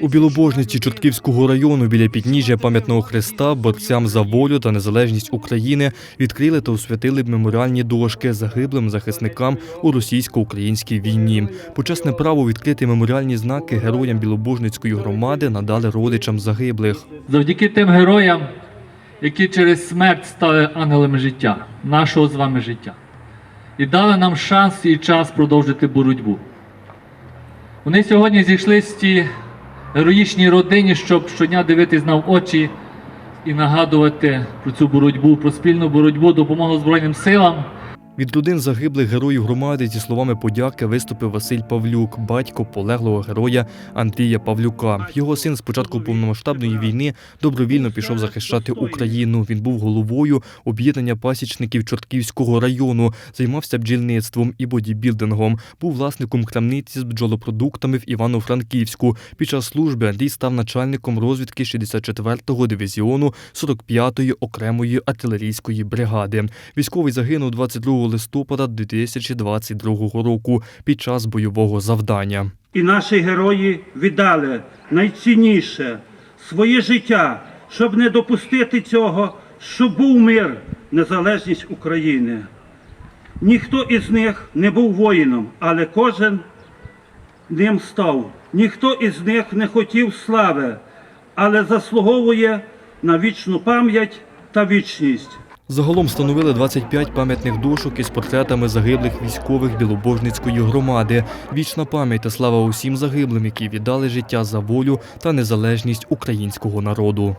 У Білобожниці Чортківського району біля підніжжя пам'ятного хреста борцям за волю та незалежність України відкрили та освятили меморіальні дошки загиблим захисникам у російсько-українській війні. Почесне право відкрити меморіальні знаки героям Білобожницької громади надали родичам загиблих. Завдяки тим героям, які через смерть стали ангелами життя, нашого з вами життя, і дали нам шанс і час продовжити боротьбу. Вони сьогодні зійшлися в тій героїчній родині, щоб щодня дивитись нам в очі і нагадувати про цю боротьбу, про спільну боротьбу, допомогу Збройним силам. Від родин загиблих героїв громади зі словами подяки виступив Василь Павлюк, батько полеглого героя Андрія Павлюка. Його син з початку повномасштабної війни добровільно пішов захищати Україну. Він був головою об'єднання пасічників Чортківського району, займався бджільництвом і бодібілдингом. Був власником крамниці з бджолопродуктами в Івано-Франківську. Під час служби Андрій став начальником розвідки 64-го дивізіону 45-ї окремої артилерійської бригади. Військовий загинув 22 листопада 2022 року під час бойового завдання. І наші герої віддали найцінніше своє життя, щоб не допустити цього, щоб був мир, незалежність України. Ніхто із них не був воїном, але кожен ним став. Ніхто із них не хотів слави, але заслуговує на вічну пам'ять та вічність. Загалом встановили 25 пам'ятних дошок із портретами загиблих військових Білобожницької громади. Вічна пам'ять та слава усім загиблим, які віддали життя за волю та незалежність українського народу.